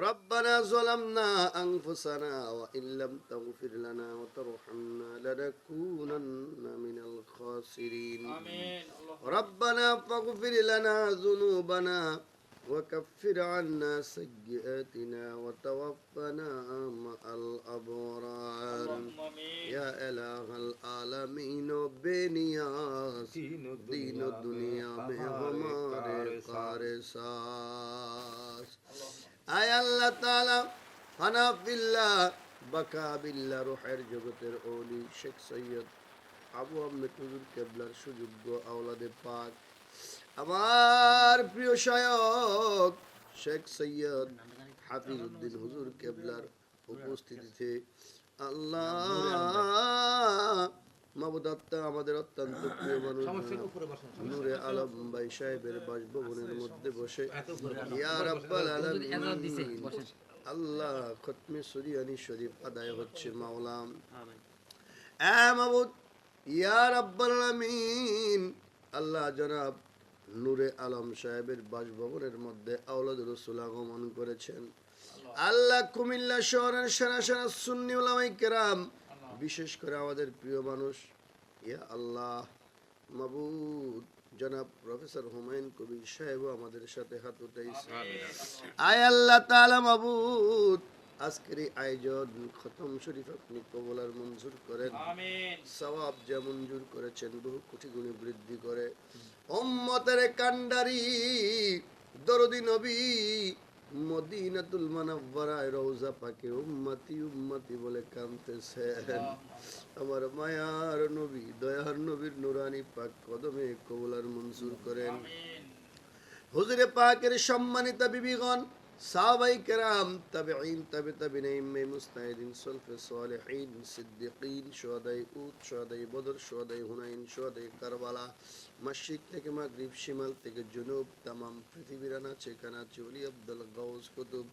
ربنا ظلمنا أنفسنا وإن لم تغفر لنا وترحمنا لنكونن من الخاسرين. ربنا فاغفر لنا ذنوبنا وكفر عنا سيئاتنا وتوفنا مع الأبرار. يا إله العالمين بنياس دین دنیا الدنيا مهما رقار ساس আয় আল্লাহ তাআলা ফানা বিল্লাহ বাকা জগতের ওলি, শেখ সৈয়দ আবু হুজুর সুযোগ্য আওলাদে আমার প্রিয় শায়ক শেখ সৈয়দ হাফিজ উদ্দিন হুজুর কেবলার উপস্থিতিতে আল্লাহ মাবুদাত্তা আমাদের অত্যন্ত প্রিয় মানুষ। নূরে আলম ভাই সাহেবের বাসভবনের মধ্যে বসে। ইয়া রাব্বাল আলামিন। আল্লাহ খতমে সুরিয়ানি শরীফ আদায় হচ্ছে মাওলাম। এ মাবুদ ইয়া রাব্বাল আলামিন। আল্লাহ জনাব নূরে আলম সাহেবের বাসভবনের মধ্যে আওলাদ রসুল আগমন করেছেন। আল্লাহ। কুমিল্লা শহরের সেরা সেরা সুন্নি কেরাম বিশেষ করে আমাদের প্রিয় মানুষ ইয়া আল্লাহ মাবুদ। জনাব প্রফেসর হুমায়ুন কবির সাহেব আমাদের সাথে হাত উঠাইছে। আয় আল্লাহ তাআলা মাবুদ। আজকের এই আয়োজন খতম শরীফ আপনি কবলার মঞ্জুর করেন। সবাব যা মঞ্জুর করেছেন বহু কোটি গুণে বৃদ্ধি করে। উম্মতের কান্ডারি দরদি নবী মদিনাতুল মানাব্বারায় রওজা পাকে উম্মতি উম্মতি বলে কাঁদতেছেন আমার মায়ার নবী দয়ার নবীর নুরানি পাক কদমে কবুলার মঞ্জুর করেন। হুজুরে পাকের সম্মানিতা বিবিগণ সাহাবাই কেরাম মুস্তাহিদিন সিদ্দিকিন বদর হুনাইন কারবালা থেকে মাগরিব, শিমাল থেকে জুনুব পৃথিবীর আব্দুল গাউস কুতুব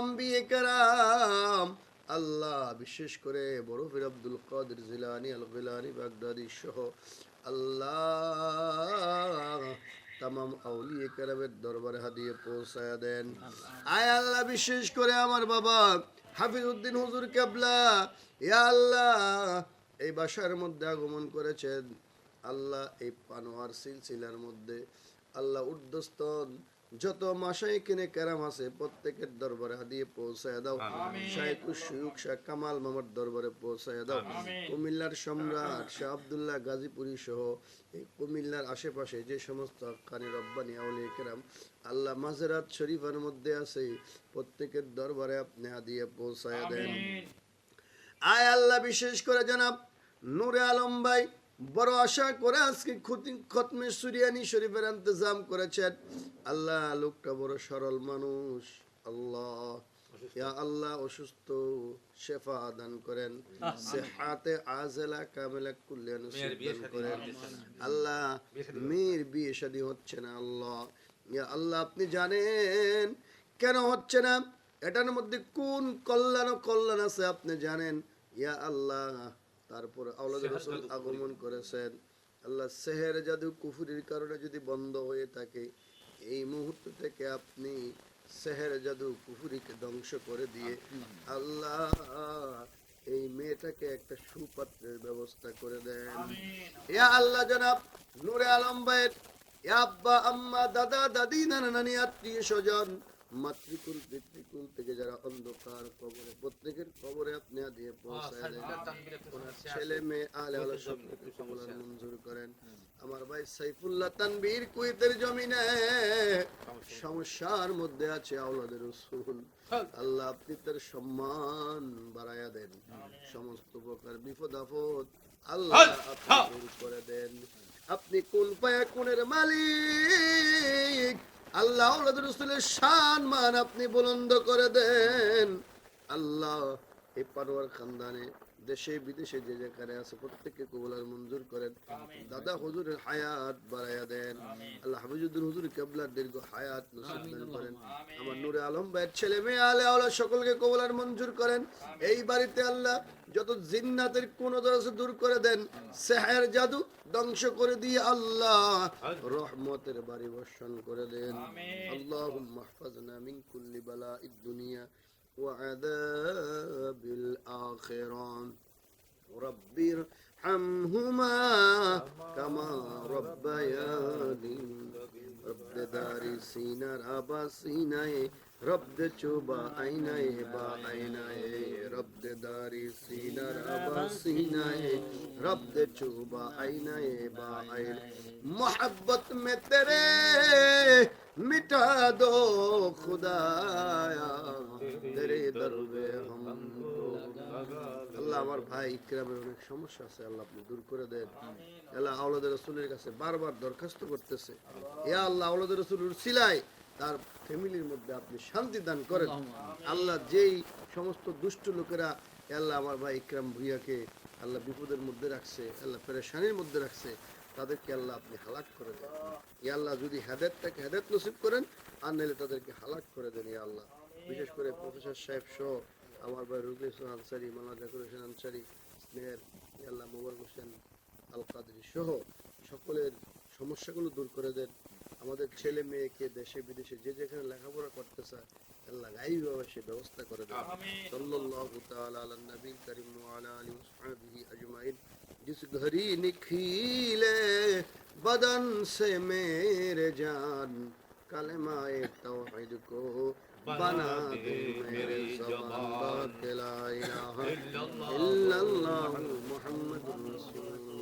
আম্বিয়ে কেরাম আল্লাহ বিশেষ করে বরফির আব্দুল কাদের জিলানি আল গিলানি বাগদাদি সহ, আল্লাহ তামাম আউলিয়ে কেরামের দরবারে হাদিয়ে পৌঁছায় দেন। আয় আল্লাহ, বিশেষ করে আমার বাবা হাফিজ উদ্দিন হুজুর কেবলা। ইয়া আল্লাহ, এই বাসার মধ্যে আগমন করেছেন। আল্লাহ এই পানোয়ার সিলসিলার মধ্যে আল্লাহ উর্ধস্তন যত মাসাই কিনে কেরাম আছে প্রত্যেকের দরবারে হাদিয়ে পৌঁছায় দাও। শাহেকুর সুয়ুক শাহ কামাল মামার দরবারে পৌঁছায় দাও। কুমিল্লার সম্রাট শাহ আবদুল্লাহ গাজীপুরী সহ এই কুমিল্লার আশেপাশে যে সমস্ত আকানি রব্বানি আউলিয়া কেরাম আল্লাহ মাজেরাত শরীফের মধ্যে আছে প্রত্যেকের দরবারে আপনি হাদিয়ে পৌঁছায় দেন। আয় আল্লাহ বিশেষ করে জনাব নূরে আলম ভাই বড় আশা করে আজকে খুতি- খতমে সুরিয়ানি শরীফের ইন্তজাম করেছেন। আল্লাহ লোকটা বড় সরল মানুষ। আল্লাহ ইয়া আল্লাহ অসুস্থ শেফা দান করেন। সেহাতে আজেলা কামেলা নসিব করেন। আল্লাহ মেয়ের বিয়ে শাদী হচ্ছে না আল্লাহ। ইয়া আল্লাহ আপনি জানেন? কেন হচ্ছে না? এটার মধ্যে কোন কল্যাণ ও কল্যাণ আছে আপনি জানেন? ইয়া আল্লাহ তারপর আওলাদ রসুল আগমন করেছেন। আল্লাহ সেহের জাদু কুফুরির কারণে যদি বন্ধ হয়ে থাকে এই মুহূর্ত থেকে আপনি সেহের জাদু কুফুরিকে ধ্বংস করে দিয়ে আল্লাহ এই মেয়েটাকে একটা সুপাত্রের ব্যবস্থা করে দেন। ইয়া আল্লাহ জনাব নূরে আলম ভাইয়ের আব্বা আম্মা দাদা দাদি নানা নানি আত্মীয় স্বজন মাতৃকুল পিতৃকুল থেকে যারা অন্ধকার কবরে প্রত্যেকের কবরে আপনি দিয়ে পৌঁছায় ছেলে মেয়ে আলে আলো সবকে কবলার মঞ্জুর করেন। আমার ভাই সাইফুল্লাহ তানবীর কুয়েতের জমিনে সমস্যার মধ্যে আছে আওলাদের রসুল আল্লাহ আপনি তার সম্মান বাড়ায়া দেন। সমস্ত প্রকার বিপদ আপদ আল্লাহ আপনি দূর করে দেন। আপনি কোন পায়া কোনের মালিক? আল্লাহ রসুলের শান মান আপনি বুলন্দ করে দেন। আল্লাহ এই পারোয়ার খানদানে দেশে বিদেশে যে যেখানে আছে প্রত্যেককে কবলার মঞ্জুর করেন। দাদা হুজুরের হায়াত বাড়াইয়া দেন। আল্লাহ হাফিজুদ্দিন হুজুর কেবলার দীর্ঘ হায়াত নসিব দান করেন। আমার নূরে আলম ভাইয়ের ছেলে মেয়ে আলে আওলা সকলকে কবলার মঞ্জুর করেন। এই বাড়িতে আল্লাহ যত জিন্নাতের কোন দরজ দূর করে দেন সেহের জাদু ধ্বংস করে দিয়ে আল্লাহ রহমতের বাড়ি বর্ষণ করে দেন। আল্লাহ মাহফাজনা মিন কুল্লি বালা দুনিয়া। وعذاب الآخرة. رب ارحمهما كما ربياني. رب সিনার আবা সিনায়, রব্দ চোবা আইনায়, বা আইনায়, রব্দ দারি সিনার আবা সিনায়, রব্দ চোবা আইনায়, বা আইন, মোহাব্বত মে তেরে মিটা দো খুদায়া, তেরে দরবে হম আল্লাহ আমার ভাই ইকরামের অনেক সমস্যা আছে, আল্লাহ আপনি দূর করে দেন। আল্লাহ আওলাদের রসুলের কাছে বারবার দরখাস্ত করতেছে। ইয়া আল্লাহ, আওলাদের রসুলের সিলাই তার ফ্যামিলির মধ্যে আপনি শান্তি দান করেন। আল্লাহ যেই সমস্ত দুষ্ট লোকেরা আল্লাহ আমার ভাই ইকরাম ভুইয়াকে আল্লাহ বিপদের মধ্যে রাখছে আল্লাহ পেরেশানির মধ্যে রাখছে, তাদেরকে আল্লাহ আপনি হালাক করে দেন। ইয়া আল্লাহ যদি হেদায়তটাকে হেদায়ত নসিব করেন, আর নাহলে তাদেরকে হালাক করে দেন, ইয়া আল্লাহ। বিশেষ করে প্রফেসর সাহেব সহ আমার ভাই রুজুল ইসলাম আনসারি মালা জাকুর হোসেন আনসারি স্নেহের ইয়া আল্লাহ মোবারক হোসেন আল কাদরি সহ সকলের সমস্যাগুলো দূর করে দেন আমাদের ছেলে মেয়েকে দেশে বিদেশে যে যেখানে লেখাপড়া করতে চায় আল্লাহ গাইভাবে সে ব্যবস্থা করে দেন सल्लल्लाहु ताला अला नबी करीम व अला आलिहि व सहाबिहि अजमाइन जिस घड़ी निखीले बदन से मेरे जान कलमाए तौहीद को بنا دے میرے زبان لا الہ الا اللہ محمد رسول اللہ